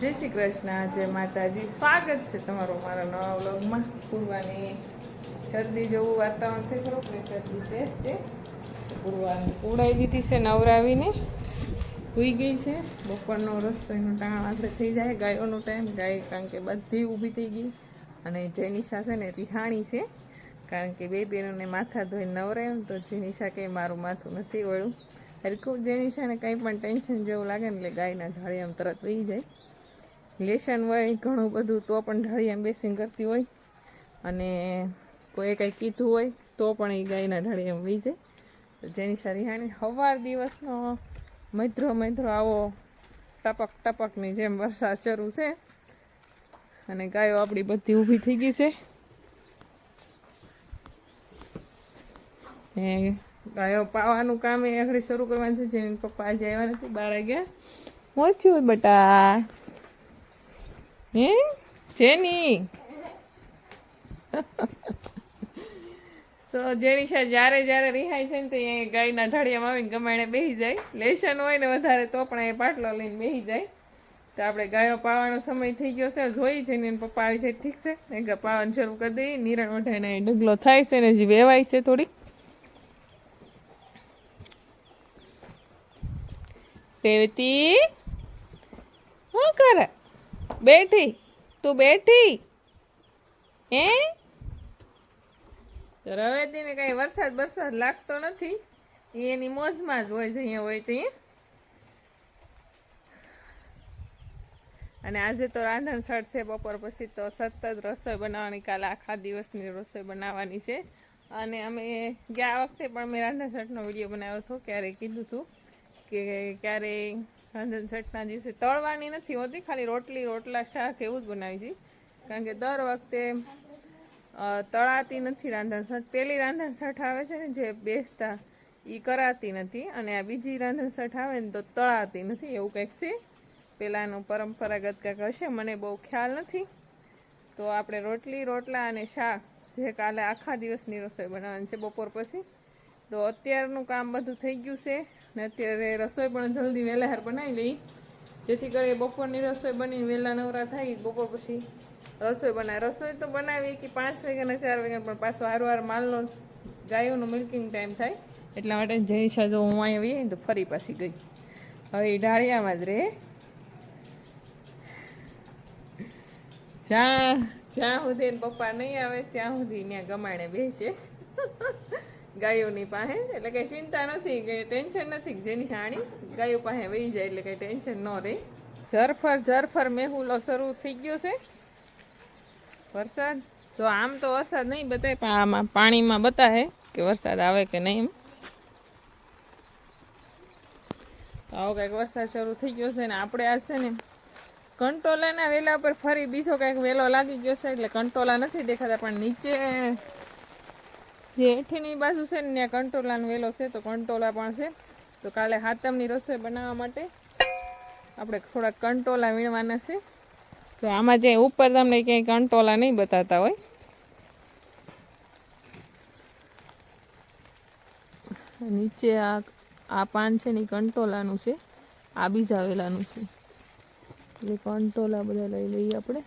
જય શ્રી કૃષ્ણ, જય માતાજી. સ્વાગત છે તમારું મારા નવા વ્લોગમાં. પૂર્વાની શરદી જેવું વાતાવરણ છે, ખરો? કે શરદી છે જ તે પૂર્વાની ઉડાઈ દીધી છે નવરાવીને. સુઈ ગઈ છે. બપોરનો રસોઈનો ટાણ આપણે થઈ જાય, ગાયોનો ટાઈમ ગાય કારણ કે બધી ઊભી થઈ ગઈ. અને જેનિશા છે ને રિહાણી છે. કારણ કે બે બહેનોને માથા ધોઈને નવરાયું તો જેનિશા કંઈ મારું માથું નથી વળ્યું. હરખું જેનિશાને કંઈ પણ ટેન્શન જેવું લાગે ને એટલે ગાયના ઢાળિયામાં તરત વહી જાય. લેશન હોય, ઘણું બધું તો પણ ઢાળિયામાં બેસીને કરતી હોય. અને કોઈ કંઈ કીધું હોય, તો પણ એ ગાયના ઢાળિયામાં વહી જાય તો જેની રિહાણી સવાર દિવસનો મૈત્રો મૈત્રો આવો ટપક ટપકની જેમ વરસાદ શરૂ છે. અને ગાયો આપણી બધી ઊભી થઈ ગઈ છે. ને ગાયો પાવાનું કામ એ આગળ શરૂ કરવાનું છે. જેની પપ્પા આજે આવ્યા નથી, બાર વાગ્યા. પહોંચ્યું બેટા. હે? જેની? તો જેની જ્યારે જ્યારે રિહાય છે ને તો એ ગાયના ઢાળિયામાં આવીને ગમાણે બેસી જાય. લેશન હોય ને વધારે તો પણ એ પાટલો લઈને બેસી જાય. તો આપણે ગાયો પાવાનો સમય થઈ ગયો છે. જોઈ છે ને પપ્પા આવી જાય, ઠીક છે? એ પાવાનું શરૂ કરી દઈએ નિરણ વઢાઈને ડગલો થાય છે ને હજી વેવાય છે થોડીક. રેવતી, શું કરે? બેઠી, તું બેઠી? હે? તો રવેતીને કઈ વરસાદ બરસાદ લાગતો નથી. એ એની મોજમાં જ હોય છે અહીંયા હોય તો અને આજે તો રાંધણ છઠ છે, બપોર પછી તો સતત રસોઈ બનાવવાની, કાલે આખા દિવસની રસોઈ બનાવવાની છે. અને અમે ગયા વખતે પણ મેં રાંધણ છઠનો વીડિયો બનાવ્યો હતો ક્યારે કીધું હતું કે ક્યારે રાંધણ છઠના દિવસે તળવાની નથી હોતી, ખાલી રોટલી, રોટલા, શાક એવું જ બનાવી છે કારણ કે દર વખતે તળાતી નથી રાંધણ છઠ. પેલી રાંધણ છઠ આવે છે ને જે બેસતા એ કરાતી નથી. અને આ બીજી રાંધણ છઠ આવે ને તો તળાતી નથી. એવું કંઈક છે. પેલાનું પરંપરાગત કંઈક હશે, મને બહુ ખ્યાલ નથી. તો આપણે રોટલી, રોટલા અને શાક, જે કાલે આખા દિવસની રસોઈ બનાવવાની છે બપોર પછી. તો અત્યારનું કામ બધું થઈ ગયું છે. ને અત્યારે રસોઈ પણ જલ્દી વહેલાહાર બનાવી લઈ. જેથી કરી બપોરની રસોઈ બની વહેલા નવરા થાય, બપોર પછી રસોઈ બનાવે રસોઈ તો બનાવી કે પાંચ વાગ્યાના ચાર વાગ્યા, પણ પાછો હારો હાર માલનો ગાયોનો મિલ્કિંગ ટાઈમ થાય. એટલા માટે જઈશા જો હું અહીં આવી તો ફરી પાછી ગઈ. હવે એ ઢાળિયામાં જ રહે જ્યાં જ્યાં સુધી પપ્પા નહીં આવે, ત્યાં સુધી ત્યાં ગમાણે બેસે. ગાયોની પાસે. એટલે કઈ ચિંતા નથી કે ટેન્શન નથી જેની શાણી ગાયો પાસે વહી જાય એટલે કઈ ટેન્શન ન રહે. ઝરફર ઝરફર મેહુલો શરૂ થઈ ગયો છે. વરસાદ? જો આમ તો વરસાદ નહીં બતાય, પણ આમાં પાણીમાં બતાવે કે વરસાદ આવે કે નહીં તો આવો કંઈક વરસાદ શરૂ થઈ ગયો છે ને આપણે આ છે ને કંટોલાના વેલા પર ફરી બીજો કંઈક વેલો લાગી ગયો છે, એટલે કંટોલા નથી દેખાતા, પણ નીચે જે હેઠીની બાજુ છે ને ત્યાં કંટોલાનો વેલો છે, તો કંટોલા પણ છે. તો કાલે હાતમની રસોઈ બનાવવા માટે આપણે થોડાક કંટોલા વીણવાના છે. તો આમાં જે ઉપર તમને ક્યાંય કંટોલા નહીં બતાતા હોય. નીચે આ આ પાન છે ને કંટોલાનું છે. આ બીજા વેલાનું છે. એટલે કંટોલા બધા લઈ લઈએ આપણે.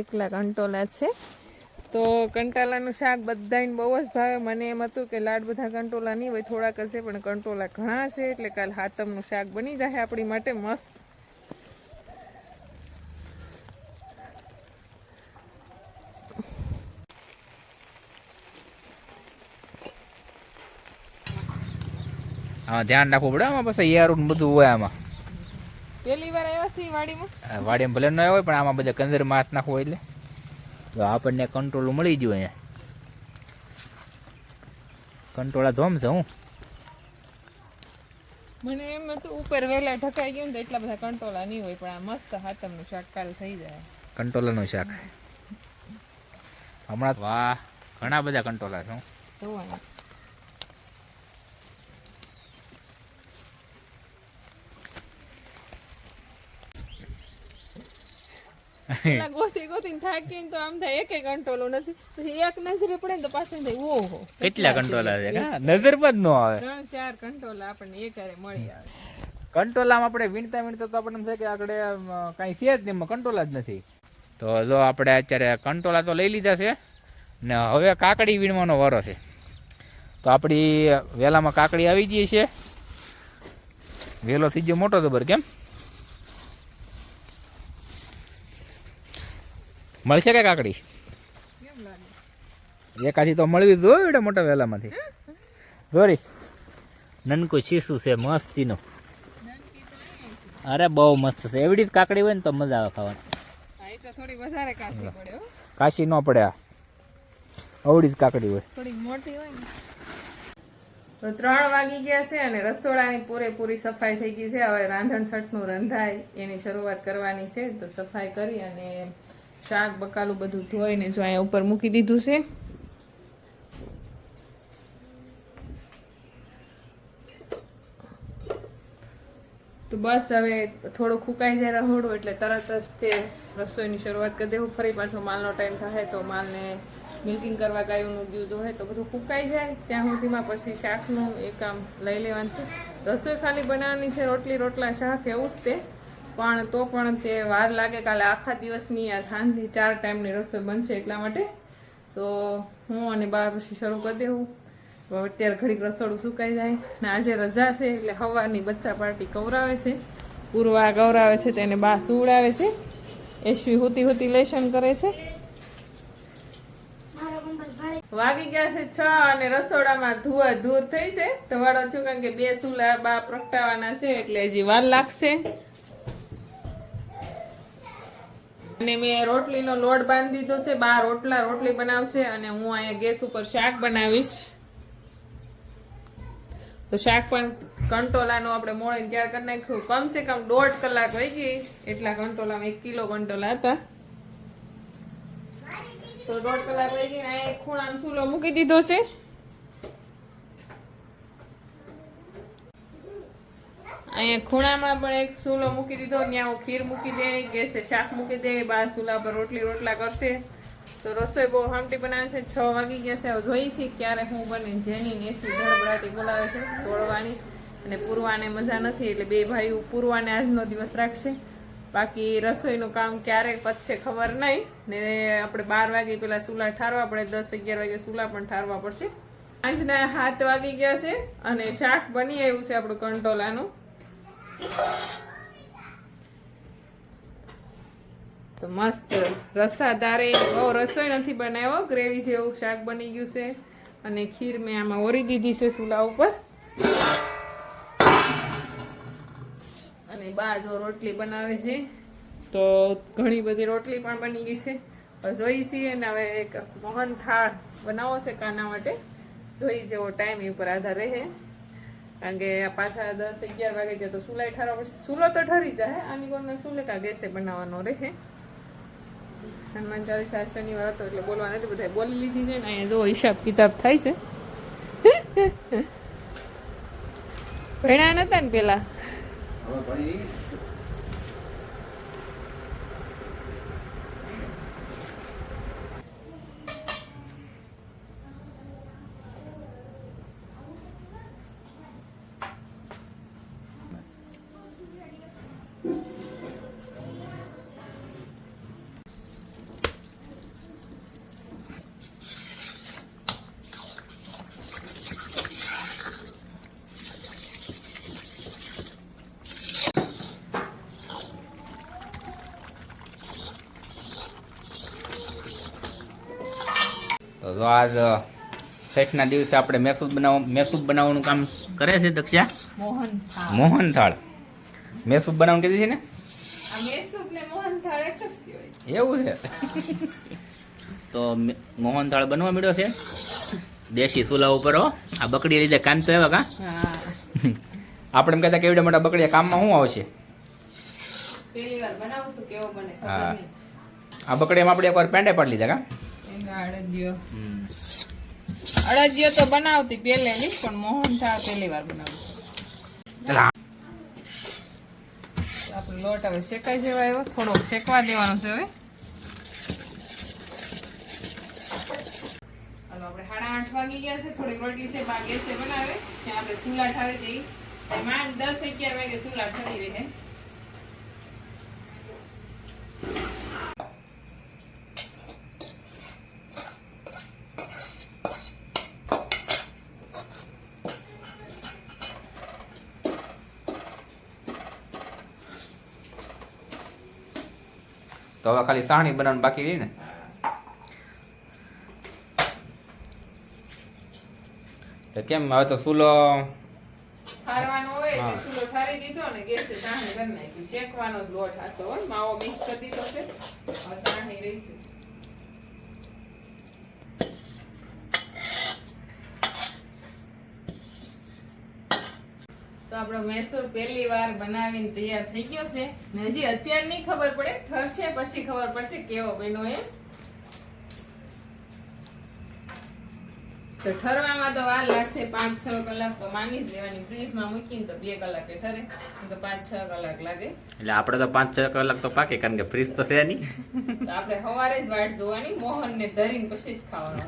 એકલા કંટોલા છે. તો કંટાલાનું શાક બધાને બહુ જ ભાવે. મને એમ હતું કે લાડ બધા કંટોલા નહીં હોય, થોડાક હશે, પણ કંટોલા ઘણા છે, એટલે કાલ હાતમનું શાક બની જાય આપણી માટે મસ્ત. હા ધ્યાન રાખવું પડે, આમાં પછી યારું બધું હોય આમાં. પહેલી વાર આવ્યા છે વાડીમાં? વાડીમાં ભલે ન હોય પણ આમાં બધા કંદર માથ નાખવો એટલે. તો આપણને કંટ્રોલ મળી ગયો અહીંયા. કંટોળા ધોમ છે હું. મને એમ હતું ઉપર વહેલા ઢકાઈ ગયું ને એટલા બધા કંટોળા નહીં હોય પણ આ મસ્ત હાથમનું શાક કાલ થઈ જાય. કંટોલાનું શાક. હમણાં વાહ ઘણા બધા કંટોળા છે હું. જોવાનું પેલા ગોતી ગોતી થાકીને તો આમ થાય એકે કંટ્રોલો નથી. પછી એક નજરે પડે ને તો પાછું થાય ઓહો. કેટલા કંટ્રોલા છે? નજર પણ ન આવે. ત્રણ ચાર કંટ્રોલ આપણને એક હારે મળી આવે. કંટ્રોલામાં આપણે વીણતા વીણતા તો આપણને થાય કે આગળ કઈ છે જ નહીં કંટ્રોલ જ નથી. તો જો આપણે અત્યારે કંટ્રોલા તો લઈ લીધા છે ને હવે કાકડી વીણવાનો વારો છે. તો આપણી વેલામાં કાકડી આવી ગઈ છે. વેલો થઈ ગયો મોટો જબર કેમ મળશે કે કાકડી? કેમ લાગે એકાથી તો મળવી જો એવડા મોટા વેલામાંથી. જોરી. નનકું શીશું છે મસ્તીનું. અરે બહુ મસ્ત છે. એવડી જ કાકડી હોય ને તો મજા આવે ખાવાની. હા એ તો થોડી વધારે કાચી પડે કાશી ન પડે આ. અવડી જ કાકડી હોય. થોડી મોટી હોય ને. તો ત્રણ વાગી ગયા છે અને રસોડાની પૂરેપૂરી સફાઈ થઈ ગઈ છે. હવે રાંધણ છઠનું રંધાય. એની શરૂઆત કરવાની છે. તો સફાઈ કરી અને શાક, બકાલું બધું ધોઈને જો અહીંયા ઉપર મૂકી દીધું છે. તો બસ હવે થોડું ફૂંકાઈ જાય રહોડો એટલે તરત જ તે રસોઈની શરૂઆત કરી દેવું. ફરી પાછો માલનો ટાઈમ થાય તો માલને મિલ્કિંગ કરવા ગાયુંનું દૂધ હોય તો બધું ફૂંકાઈ જાય. ત્યાં સુધીમાં પછી શાકનું એ કામ લઈ લેવાનું છે. રસોઈ ખાલી બનાવવાની છે રોટલી, રોટલા, શાક એવું જ તે. પણ તો પણ તે વાર લાગે કાલે આખા દિવસની આ સાંજની ચાર ટાઈમની રસોઈ બનશે એટલા માટે. તો હું અને બા પછી શરૂ કરી દેવું. અત્યારે ઘડીક રસોડું સુકાઈ જાય ને આજે રજા છે એટલે સવારની બચ્ચા પાર્ટી કવરાવે છે. પૂર્વા ગૌરાવે છે તેને બા સુવડાવે છે. એશવી હુતી હુતી લેશન કરે છે. વાગી ગયા છે છ અને રસોડામાં ધુઆ ધૂર થઈ છે. તો વાળો છું કારણ કે બે ચૂલા બા પ્રગટાવાના છે એટલે હજી વાર લાગશે. અને મેં રોટલીનો લોટ બાંધી દીધો છે. બા રોટલા રોટલી બનાવશે અને હું અહીંયા ગેસ ઉપર શાક બનાવીશ. તો શાક પણ કંટોલાનું આપણે મોળીને તૈયાર કરી નાખ્યું. કમસે કમ દોઢ કલાક વહી ગઈ. એટલા કંટોલામાં એક કિલો કંટોલા હતા. તો દોઢ કલાક વહી ગઈ ને અહીંયા ખૂણામાં ચૂલો મૂકી દીધો છે. અહીંયા ખૂણામાં પણ એક ચૂલો મૂકી દીધો, ત્યાં હું ખીર મૂકી દે, ગેસે શાક મૂકી દે, બાર ચૂલા પર રોટલી રોટલા કરશે. તો રસોઈ બહુ હમટી બનાવે છે, છ વાગી ગયા છે જોઈશી જોઈ છીએ ક્યારે હું બને. જેની નેસી ધડબડાટી બોલાવે છે દોડવાની અને પૂરવાને મજા નથી, એટલે બે ભાઈઓ પૂરવાને આજનો દિવસ રાખશે. બાકી રસોઈનું કામ ક્યારે પતશે ખબર નહીં. ને આપણે બાર વાગે પેલા ચૂલા ઠારવા પડે, દસ અગિયાર વાગે ચૂલા પણ ઠારવા પડશે. આંજના હાથ વાગી ગયા છે, અને શાક બની આવ્યું છે આપણું કંટોલાનું. તો મસ્ત રસાદારે બહુ રસોઈ નથી બનાવ્યો, ગ્રેવી જેવું શાક બની ગયું છે. અને ખીર મેં આમાં ઓરી દીધી છે ચૂલા ઉપર. અને બા જો રોટલી બનાવે છે. તો ઘણી બધી રોટલી પણ બની ગઈ છે. જોઈ છીએ ને હવે એક મોહન થાળ બનાવો છે કાના માટે. જોઈ જેવો ટાઈમ ઉપર આધાર રહે. કારણ કે પાછા દસ અગિયાર વાગે જાય તો સુલાઈ ઠારવા પડશે. સુલો તો ઠરી જાય, આની કોઈને સુલે કા ગેસે બનાવવાનો રહે. હનુમાન ચાલીસા શનિવાર હતો એટલે બોલવા નથી બધા બોલી લીધી છે ને, અહીંયા જો હિસાબ કિતાબ થાય છે. ભણ્યા નતા ને પેલા? તો જો આજ છઠના દિવસે આપણે મેસૂબ બનાવ મેસૂબ બનાવવાનું કામ કરે છે દક્ષા મોહન થાળ મોહન થાળ મેસૂબ બનાવવાનું કીધી છે ને? એવું છે? તો મે- મોહન થાળ બનવા મળ્યો છે. દેશી ચૂલા ઉપર હો. આ બકડી લીધે કામ તો એવા કા? આપણે એમ કહેતા કે એવડા મોટા બકડીયા કામમાં શું આવશે? આ બકડીયામાં આપણે એકવાર પેંડે પાડી લીધા કા? અડદિયો અડદિયો તો બનાવતી પહેલેની પણ મોહન થાળ પહેલી વાર બનાવું આપણો લોટ હવે શેકાઈ જવા આવ્યો થોડોક શેકવા દેવાનો છે હવે. હાલો આપણે સાડા આઠ વાગી ગયા છે. થોડીક રોટલી છે બા ગેસે બનાવે. ત્યાં આપણે ચૂલા ઠાવી દઈ માંડ દસ અગિયાર વાગે ચૂલા ઠરી રહે. તો હવે ખાલી સાણી બનાવવાનું બાકી રહી ને? તો કેમ હવે તો સુલો ફારવાનો હોય સુલો ચૂલો દીધો ને ગેસે કરી નાખી. શેકવાનો જ લોટ હોય માવો મિક્સ કરી દીધો છે. સાણી રહીશે. તો આપણો મૈસૂર પહેલી વાર બનાવીને તૈયાર થઈ ગયો છે. ને હજી અત્યારે નહીં ખબર પડે ઠરશે પછી ખબર પડશે કેવો બન્યો એ તો ઠરવામાં તો વાર લાગશે પાંચ છ કલાક તો માની જ લેવાની. ફ્રીજમાં મૂકીને તો બે કલાકે ઠરે તો પાંચ છ કલાક લાગે. એટલે આપણે તો પાંચ છ કલાક તો પાકે કારણ કે ફ્રીજ તો છે નહીં. તો આપણે સવારે જ વાટ જોવાની મોહનને ધરીને પછી જ ખાવાનું.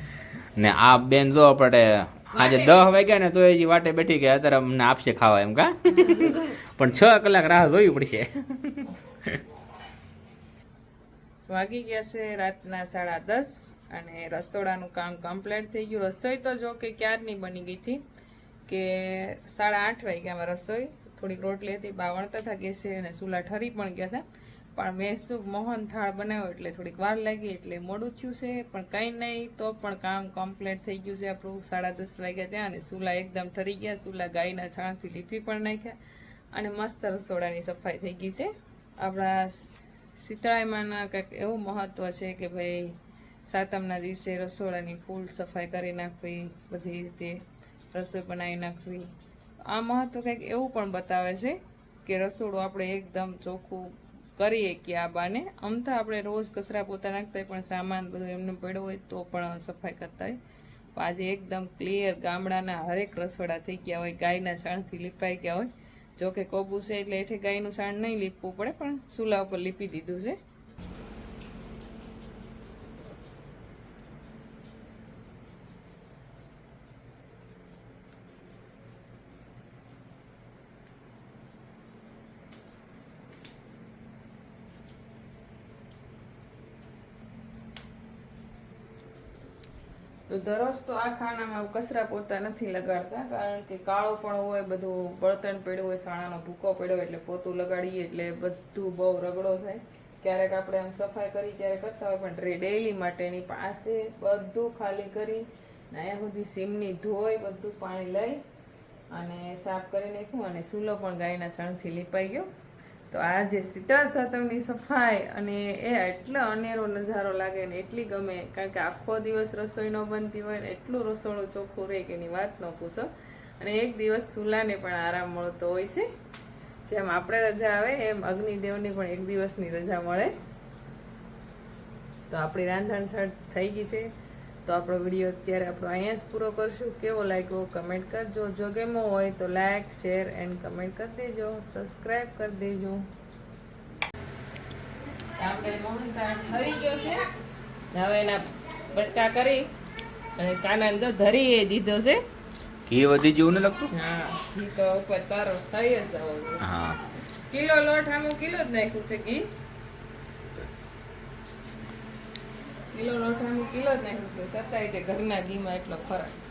ને આ બેન જો આપણે આજે દસ વાગ્યા ને તો એ વાટે બેઠી ગયા અત્યારે અમને આપશે ખાવા એમ કા? પણ છ કલાક રાહ જોવી પડશે. વાગી ગયા છે રાતના સાડા દસ અને રસોડાનું કામ કમ્પ્લીટ થઈ ગયું. રસોઈ તો જો કે ક્યારની બની ગઈ હતી કે સાડા આઠ વાગ્યામાં રસોઈ થોડીક રોટલી હતી બાવણતા હતા ગેસે અને ચૂલા ઠરી પણ ગયા હતા. પણ મેં શું મોહન થાળ બનાવ્યો એટલે થોડીક વાર લાગી, એટલે મોડું થયું છે, પણ કંઈ નહીં, તો પણ કામ કમ્પ્લીટ થઈ ગયું છે આપણું. સાડા દસ વાગ્યા ત્યાં અને સુલા એકદમ ઠરી ગયા, સુલા ગાયના છાણથી લીપી પણ નાખ્યા અને મસ્ત રસોડાની સફાઈ થઈ ગઈ છે. આપણા શીતળાઈમાંના કંઈક એવું મહત્ત્વ છે કે ભાઈ, સાતમના દિવસે રસોડાની ફૂલ સફાઈ કરી નાખવી, બધી રીતે રસોઈ બનાવી નાખવી. આ મહત્ત્વ કંઈક એવું પણ બતાવે છે કે રસોડું આપણે એકદમ ચોખ્ખું કરીએ કે આ બાને. આમ તો આપણે રોજ કચરા પોતા નાખતા હોય, પણ સામાન બધું એમને પડ્યો હોય તો પણ સફાઈ કરતા હોય. પણ આજે એકદમ ક્લિયર ગામડાના હરેક રસોડા થઈ ગયા હોય, ગાયના છાણથી લીપાઈ ગયા હોય. જોકે કોબુ છે એટલે એઠે ગાયનું છાણ નહીં લીપવું પડે, પણ ચૂલા ઉપર લીપી દીધું છે. તો દરરોજ તો આ ખાનામાં કચરા પોતા નથી લગાડતા, કારણ કે કાળો પણ હોય, બધું બળતણ પડ્યું હોય, સાણાનો ભૂકો પડ્યો એટલે પોતું લગાડીએ એટલે બધું બહુ રગડો થાય. ક્યારેક આપણે આમ સફાઈ કરી ત્યારે કરતા હોય, પણ ડેઈલી માટેની પાસે બધું ખાલી કરી અહીંયા સુધી સીમની ધોઈ બધું પાણી લઈ અને સાફ કરી નાખ્યું અને સૂલો પણ ગાયના સણથી લીપાઈ ગયો. તો આ જે શીતળા સાતમની સફાઈ અને એ એટલો અનેરો નજારો લાગે ને એટલી ગમે, કારણ કે આખો દિવસ રસોઈ ન બનતી હોય ને એટલું રસોડું ચોખ્ખું રહે કે એની વાત ન પૂછો. અને એક દિવસ ચૂલાને પણ આરામ મળતો હોય છે. જેમ આપણે રજા આવે, એમ અગ્નિદેવને પણ એક દિવસની રજા મળે. તો આપણી રાંધણસળ થઈ ગઈ છે. તો આપણો વીડિયો અત્યારે આપણો અહીંયા જ પૂરો કરશું. કેવો લાગ્યો? કમેન્ટ કરજો. જો ગમ્યો હોય તો લાઈક શેર એન્ડ કમેન્ટ કરી દેજો. સબસ્ક્રાઈબ કરી દેજો. આપણે મોહનથાળ ઠરી ગયો છે. હવે એના બટકા કરી અને કાના અંદર ધરી એ દીધો છે. ઘી વધી જેવું ન લાગતું? હા ઘી તો ઉપર તારો થઈ જ જવો હા. કિલો લોટ આમાં કિલો જ નાખ્યું છે ઘી? કિલો લોઠાનું કિલો જ નાખ્યું છે. છતાંય તે ઘરના ઘીમાં એટલો ફરક